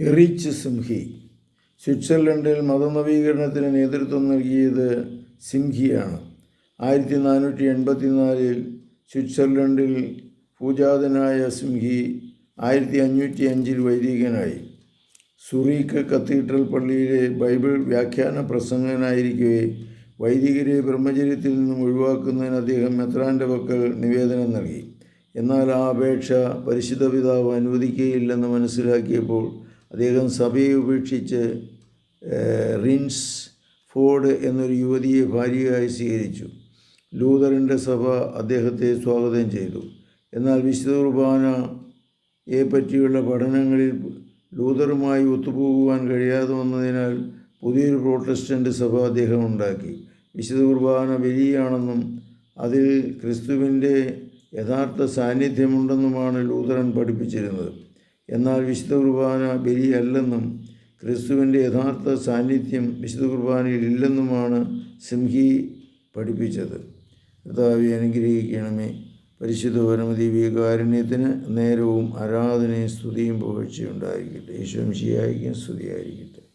എറിച്ച് സിംഹി. സ്വിറ്റ്സർലൻഡിൽ മതനവീകരണത്തിന് നേതൃത്വം നൽകിയത് സിംഹിയാണ്. ആയിരത്തി നാനൂറ്റി എൺപത്തിനാലിൽ സ്വിറ്റ്സർലൻഡിൽ പൂജാതനായ സിംഹി ആയിരത്തി അഞ്ഞൂറ്റി അഞ്ചിൽ വൈദികനായി. സുറീക്ക് കത്തീഡ്രൽ പള്ളിയിലെ ബൈബിൾ വ്യാഖ്യാന പ്രസംഗനായിരിക്കെ വൈദികരെ ബ്രഹ്മചര്യത്തിൽ നിന്നും ഒഴിവാക്കുന്നതിന് അദ്ദേഹം മെത്രാന്റെ പക്കൽ നിവേദനം നൽകി. എന്നാൽ ആ അപേക്ഷ പരിശുദ്ധ പിതാവ് അനുവദിക്കുകയില്ലെന്ന് മനസ്സിലാക്കിയപ്പോൾ അദ്ദേഹം സഭയെ ഉപേക്ഷിച്ച് റിൻസ് ഫോർഡ് എന്നൊരു യുവതിയെ ഭാര്യയായി സ്വീകരിച്ചു. ലൂതറിന്റെ സഭ അദ്ദേഹത്തെ സ്വാഗതം ചെയ്തു. എന്നാൽ വിശുദ്ധ കുർബാനയെ പറ്റിയുള്ള പഠനങ്ങളിൽ ലൂതറുമായി ഒത്തുപോകുവാൻ കഴിയാതെ വന്നതിനാൽ പുതിയൊരു പ്രോട്ടസ്റ്റന്റ് സഭ അദ്ദേഹം ഉണ്ടാക്കി. വിശുദ്ധ കുർബാന വലിയാണെന്നും അതിൽ ക്രിസ്തുവിന്റെ യഥാർത്ഥ സാന്നിധ്യമുണ്ടെന്നുമാണ് ലൂതറൻ പഠിപ്പിച്ചിരുന്നത്. എന്നാൽ വിശുദ്ധ കുർബാന ബലിയല്ലെന്നും ക്രിസ്തുവിന്റെ യഥാർത്ഥ സാന്നിധ്യം വിശുദ്ധ കുർബാനയിൽ ഇല്ലെന്നുമാണ് സിംഹി പഠിപ്പിച്ചത്. കർത്താവെ അനുഗ്രഹിക്കണമേ. പരിശുദ്ധ പരമദിവ്യകാരുണ്യത്തിന് നേരവും ആരാധനയും സ്തുതിയും പുകഴ്ചയുണ്ടായിരിക്കട്ടെ. ഈശ്വംശിയായിരിക്കും സ്തുതിയായിരിക്കട്ടെ.